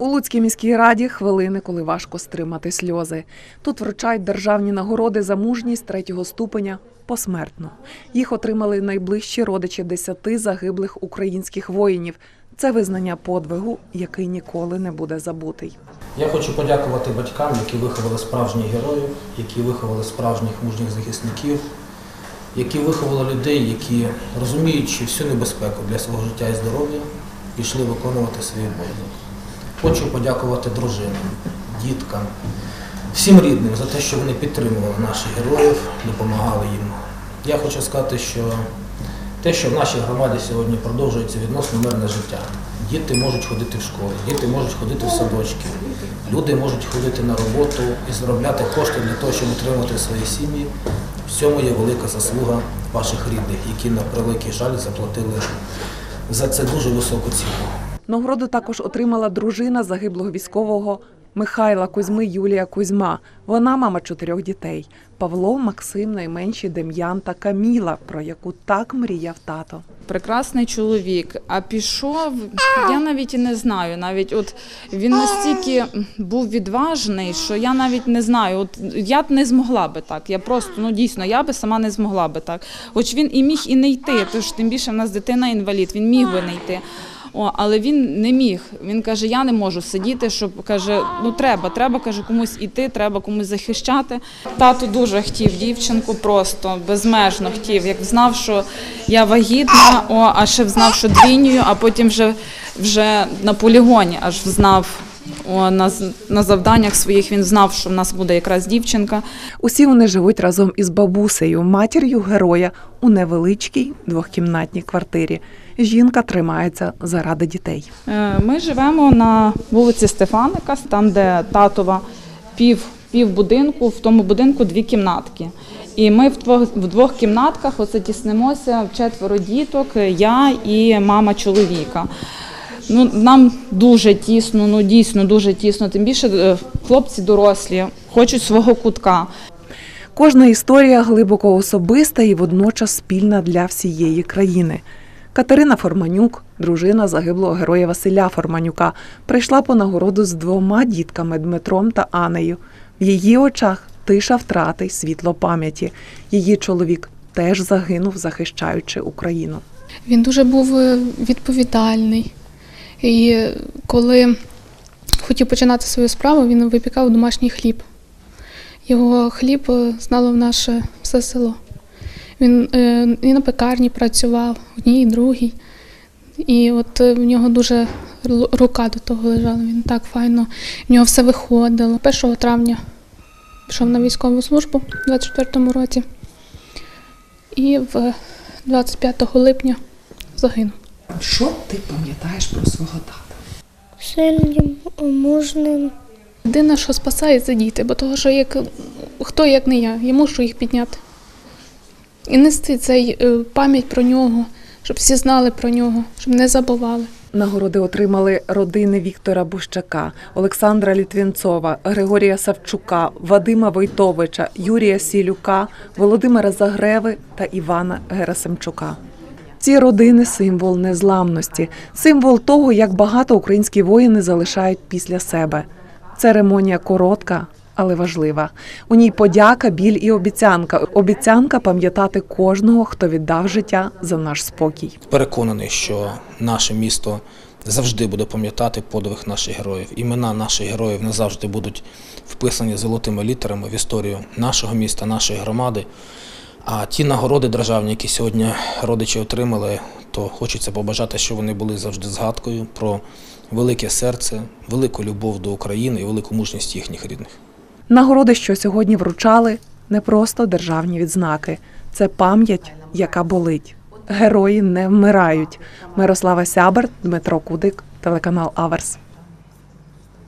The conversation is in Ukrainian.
У Луцькій міській раді хвилини, коли важко стримати сльози. Тут вручають державні нагороди за мужність третього ступеня посмертно. Їх отримали найближчі родичі десяти загиблих українських воїнів. Це визнання подвигу, який ніколи не буде забутий. Я хочу подякувати батькам, які виховали справжніх героїв, які виховали справжніх мужніх захисників, які виховали людей, які, розуміючи всю небезпеку для свого життя і здоров'я, пішли виконувати свій обов'язок. Хочу подякувати дружинам, діткам, всім рідним за те, що вони підтримували наших героїв, допомагали їм. Я хочу сказати, що те, що в нашій громаді сьогодні продовжується відносно мирне життя. Діти можуть ходити в школу, діти можуть ходити в садочки, люди можуть ходити на роботу і заробляти кошти для того, щоб утримувати свої сім'ї. В цьому є велика заслуга ваших рідних, які на превеликий жаль заплатили за це дуже високу ціну. Нагороду також отримала дружина загиблого військового Михайла Кузьми Юлія Кузьма. Вона мама чотирьох дітей: Павло, Максим, найменші Дем'ян та Каміла, про яку так мріяв тато. прекрасний чоловік. А пішов, я навіть і не знаю. Навіть от він настільки був відважний, що я навіть не знаю. От я б не змогла би так. Я просто ну дійсно я би сама не змогла би так. Хоч він і міг і не йти, тож тим більше в нас дитина інвалід, він міг би не йти. О, але він не міг. Він каже: я не можу сидіти, щоб каже, ну треба, треба каже, комусь іти, треба комусь захищати. Тато дуже хотів дівчинку, просто безмежно хотів. Як знав, що я вагітна, о, а ще знав, що двійнюю, а потім вже, вже на полігоні аж знав. На, на завданнях своїх він знав, що в нас буде якраз дівчинка. Усі вони живуть разом із бабусею, матір'ю героя у невеличкій двохкімнатній квартирі. Жінка тримається заради дітей. Е, Ми живемо на вулиці Стефаника, там, де татова пів, пів будинку, в тому будинку дві кімнатки. І ми в двох, в двох кімнатках оце тіснимося четверо діток, я і мама чоловіка. Ну, нам дуже тісно, ну дійсно дуже тісно. Тим більше е, хлопці дорослі, хочуть свого кутка. Кожна історія глибоко особиста і водночас спільна для всієї країни. Катерина Форманюк, дружина загиблого героя Василя Форманюка, прийшла по нагороду з двома дітками Дмитром та Анею. В її очах тиша втрати й світло пам'яті. Її чоловік теж загинув, захищаючи Україну. Він дуже був е, відповідальний. І коли хотів починати свою справу, він випікав домашній хліб. Його хліб е, знало в наше все село. Він е, і на пекарні працював, одній, і другій. І от е, в нього дуже рука до того лежала. Він так файно, в нього все виходило. 1 травня пішов на військову службу у 24-му році. І в 25 липня загинув. Що ти пам'ятаєш про свого тата? сильним, мужним. Єдине, що спасає, це діти, бо того, що як хто як не я, я мушу їх підняти. І нести цей е, пам'ять про нього, щоб всі знали про нього, щоб не забували. Нагороди отримали родини Віктора Бущака, Олександра Літвінцова, Григорія Савчука, Вадима Войтовича, Юрія Сілюка, Володимира Загреви та Івана Герасимчука. Ці родини символ незламності, символ того, як багато українські воїни залишають після себе. Церемонія коротка, але важлива. У ній подяка, біль і обіцянка. Обіцянка пам'ятати кожного, хто віддав життя за наш спокій. Переконаний, що наше місто завжди буде пам'ятати подвиг наших героїв. Імена наших героїв назавжди будуть вписані золотими літерами в історію нашого міста, нашої громади. А ті нагороди державні, які сьогодні родичі отримали, то хочеться побажати, щоб вони були завжди згадкою про велике серце, велику любов до України і велику мужність їхніх рідних. Нагороди, що сьогодні вручали, не просто державні відзнаки, це пам'ять, яка болить. Герої не вмирають. Мирослава Сябер, Дмитро Кудик, телеканал Аверс.